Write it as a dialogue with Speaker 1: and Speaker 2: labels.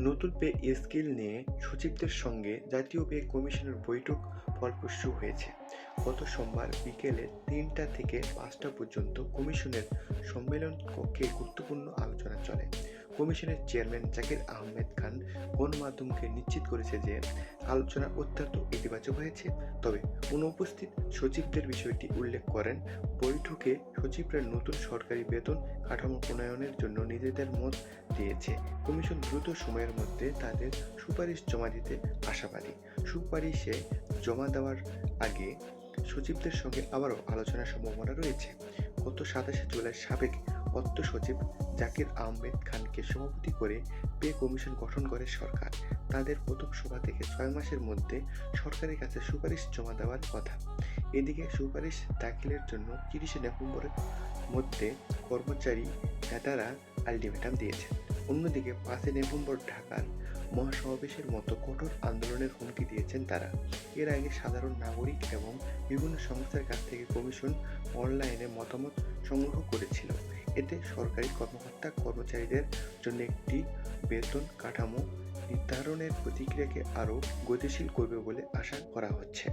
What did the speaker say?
Speaker 1: নতুন pay scale নিয়ে সচিবদের সঙ্গে জাতীয় পে কমিশনের বৈঠক ফলপ্রসূ হয়েছে। গত সোমবার বিকেলে তিনটা থেকে পাঁচটা পর্যন্ত কমিশনের সম্মেলন কক্ষে গুরুত্বপূর্ণ আলোচনা কমিশনের চেয়ারম্যান জাকির আহমেদ খান গণমাধ্যমকে নিশ্চিত করেছে যে আলোচনা অত্যন্ত ইতিবাচক হয়েছে। তবে অনুপস্থিত সচিবদের বিষয়টি উল্লেখ করেন, বৈঠকে সচিবরা নতুন সরকারি বেতন কাঠামো প্রণয়নের জন্য নিজেদের মত দিয়েছে। কমিশন দ্রুত সময়ের মধ্যে তাদের সুপারিশ জমা দিতে আশাবাদী। সুপারিশে জমা দেওয়ার আগে সচিবদের সঙ্গে আবারও আলোচনার সম্ভাবনা রয়েছে। গত সাতাশে জুলাই সাবেক অর্থ সচিব জাকির আহমেদ খানকে সভাপতি করে পে কমিশন গঠন করে সরকার। তাদের প্রথম সভা থেকে ছয় মাসের মধ্যে সরকারের কাছে সুপারিশ জমা দেওয়ার কথা। এদিকে সুপারিশ দাখিলের জন্য তিরিশে নভেম্বরের মধ্যে কর্মচারী নেতারা আলটিমেটাম দিয়েছেন। অন্যদিকে পাঁচই নভেম্বর ঢাকার মহাসমাবেশের মতো কঠোর আন্দোলনের হুমকি দিয়েছেন তারা। এর আগে সাধারণ নাগরিক এবং বিভিন্ন সংস্থার কাছ থেকে কমিশন অনলাইনে মতামত সংগ্রহ করেছিল। এতে সরকারি কর্মকর্তা কর্মচারীদের জন্য একটি বেতন কাঠামো নির্ধারণের প্রতিক্রিয়াকে আরও গতিশীল করবে বলে আশা করা হচ্ছে।